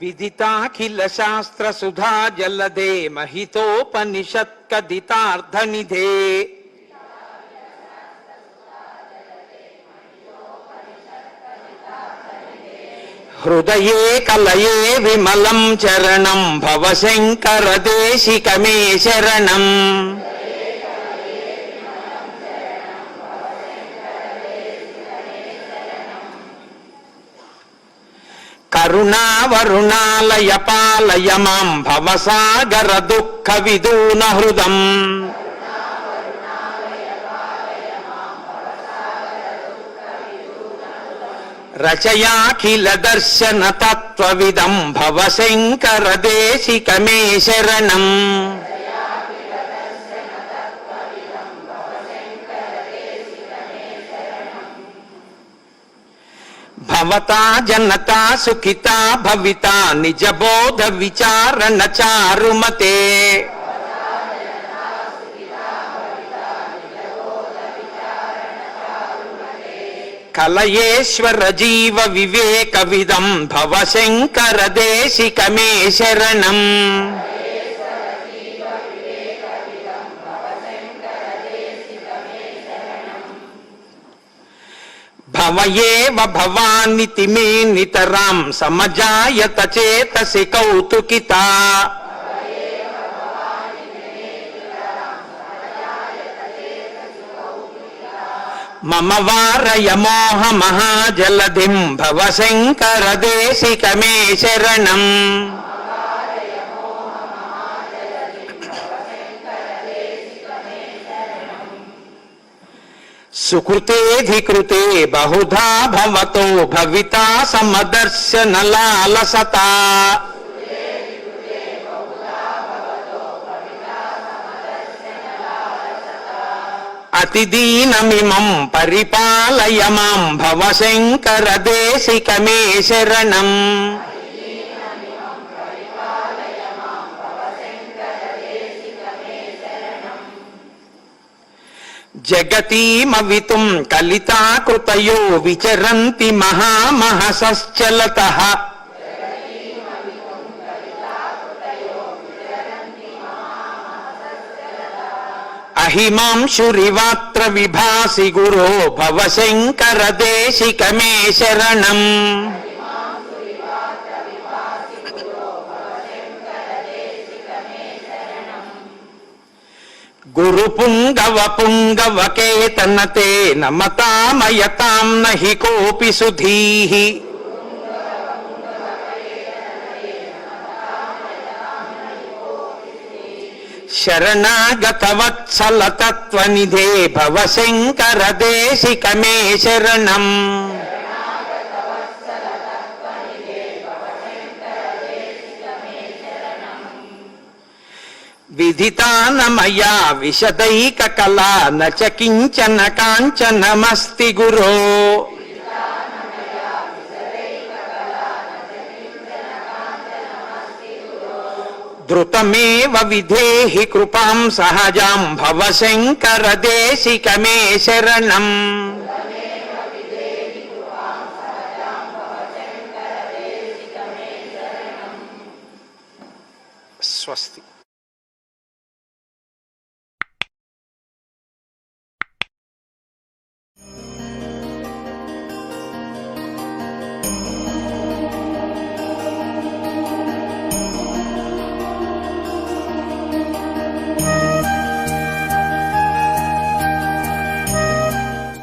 विदिताखिलशास्त्रसुधा जलदे महितोपनिषत्कदितार्धनिधे। హృదయే కలయే విమలం చరణం భవశంకర దేశికమే శరణం కరుణావరుణాలయ పాలయ మాం భవసాగర దుఃఖ విదూన హృదం रचयाखिलदर्शनतत्त्वविदं भवशङ्करदेशिकमे शरणम् भवता जनता सुखिता भविता निज बोध विचार नचारुमते కలయేశ్వర జీవ వివేక విదం భవశంకర దేశికమే శరణం. భవయేవ భవానితి మే నితరాం సమజాయత చేతసి కౌతుకితా. మమ వారయ మోహ మహాజలధిం భవశంకర దేశికమే శరణం సుకృతేధికృతే బహుధా భవతో భవితా సమదర్శన లాలసతా అతిదీనమిమం పరిపాలయ మాం భవశంకర దేశికమే శరణం. జగతీమవితుం కలితాకృతయో విచరంతి మహామహసశ్చలత. అహిమాంశురివాత్ర విభాసి గురో భవ శంకర దేశిక మే శరణం. గురు పుంగవ పుంగవ కేతనతే నమతామయతాం నహి కోపి సుధీహి శరణాగతవత్సల తత్వనిధే దేశిక మే శరణం విధితానమయా విశదైక కళా నచ కించన కాంచనమస్తి గురో. ధృతమేవ విధేహి కృపాం సహజాం భవ భవశంకర దేశికమే శరణం. స్వస్తి.